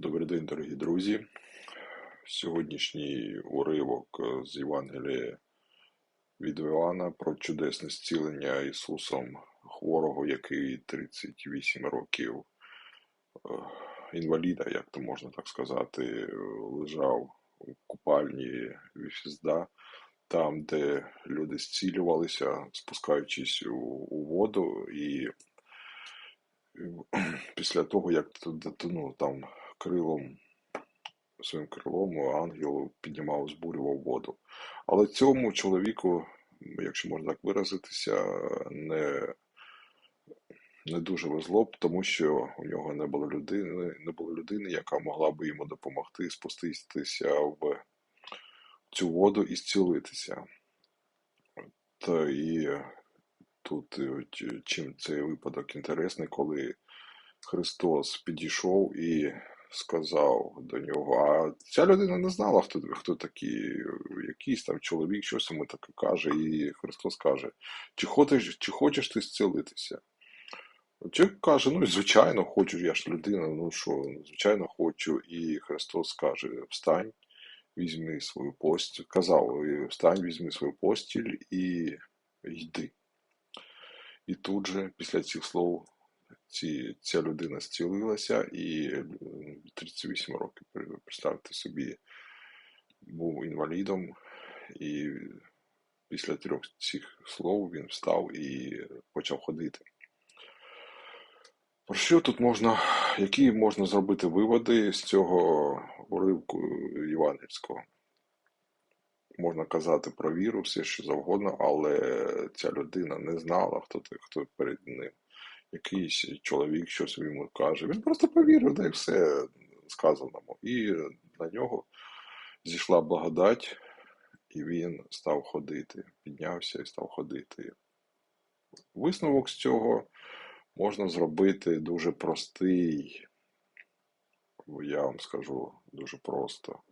Добрий день, дорогі друзі. Сьогоднішній уривок з Євангелія від Іоанна про чудесне зцілення Ісусом хворого, який 38 років е, інваліда, як то можна так сказати, лежав у купальні Віфізда, там, де люди зцілювалися, спускаючись у, у воду, і після того, як ну, там крилом, своїм крилом ангел піднімав, збурював воду. Але цьому чоловіку, якщо можна так виразитися, не не дуже везло б, тому що у нього не було людини, не було людини, яка могла би йому допомогти спуститися в цю воду і зцілитися. Та і тут чим цей випадок інтересний, коли Христос підійшов і сказав до нього, а ця людина не знала, хто хто такий, якийсь там чоловік, щось йому таке каже, і Христос каже, чи хочеш чи хочеш ти зцілитися? Чоловік каже, ну, звичайно, хочу, я ж людина, ну що, звичайно, хочу. І Христос каже, встань, візьми свою постіль, казав, встань, візьми свою постіль і йди. І тут же, після цих слов, ці, ця людина зцілилася і 38 років, представте собі, був інвалідом, і після трьох цих слов він встав і почав ходити. Про що тут можна, які можна зробити виводи з цього уривку євангельського? Можна казати про віру, все що завгодно, але ця людина не знала, хто хто перед ним якийсь чоловік щось йому каже. Він просто повірив, і все сказаному. І на нього зійшла благодать, і він став ходити, піднявся і став ходити. Висновок з цього можна зробити дуже простий, я вам скажу дуже просто,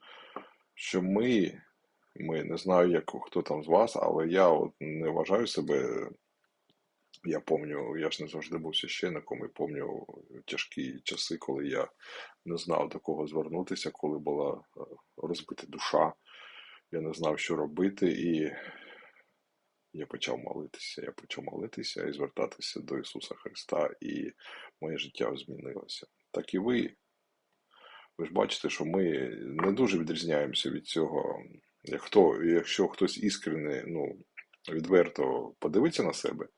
що ми, ми не знаю, як хто там з вас, але я от не вважаю себе я пам'ятаю, я ж не завжди був священником і пам'ятаю тяжкі часи, коли я не знав до кого звернутися, коли була е, розбита душа. Я не знав, що робити, і я почав молитися. Я почав молитися і звертатися до Ісуса Христа, і моє життя змінилося. Так і ви. Ви ж бачите, що ми не дуже відрізняємося від цього. Хто, Якщо хтось іскрене, ну, відверто подивиться на себе,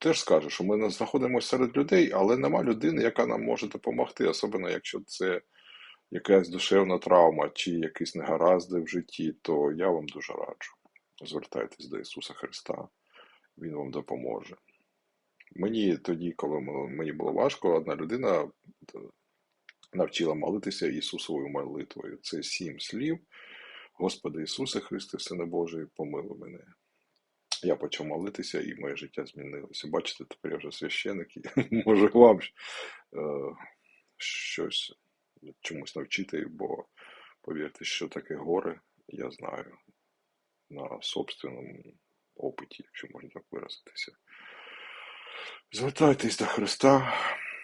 теж скаже, що ми знаходимося серед людей, але нема людини, яка нам може допомогти, особливо якщо це якась душевна травма чи якісь негаразди в житті, то я вам дуже раджу. Звертайтесь до Ісуса Христа, Він вам допоможе. Мені тоді, коли мені було важко, одна людина навчила молитися Ісусовою молитвою. Це сім слів. Господи Ісусе Христе, Сине Божий, помилуй мене я почав молитися, і моє життя змінилося. Бачите, тепер я вже священик і можу вам е, щось чомусь навчити, бо повірте, що таке горе, я знаю на собственному опиті, якщо можна так виразитися. Звертайтесь до Христа.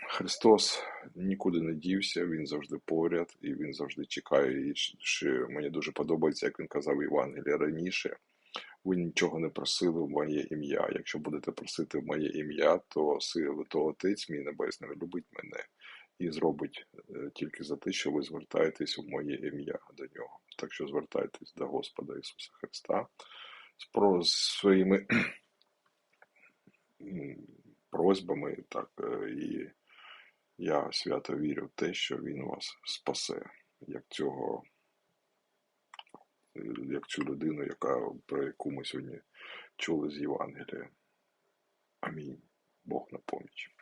Христос нікуди не дівся, Він завжди поряд і Він завжди чекає. І мені дуже подобається, як він казав Євангелія раніше. Ви нічого не просили в моє ім'я. Якщо будете просити в моє ім'я, то сили, то Отець мій Небесний любить мене і зробить е, тільки за те, що ви звертаєтесь в моє ім'я до нього. Так що звертайтесь до Господа Ісуса Христа з своїми просьбами, так, е, і я свято вірю в те, що Він вас спасе, як цього як цю людину, яка, про яку ми сьогодні чули з Євангелія. Амінь. Бог на поміч.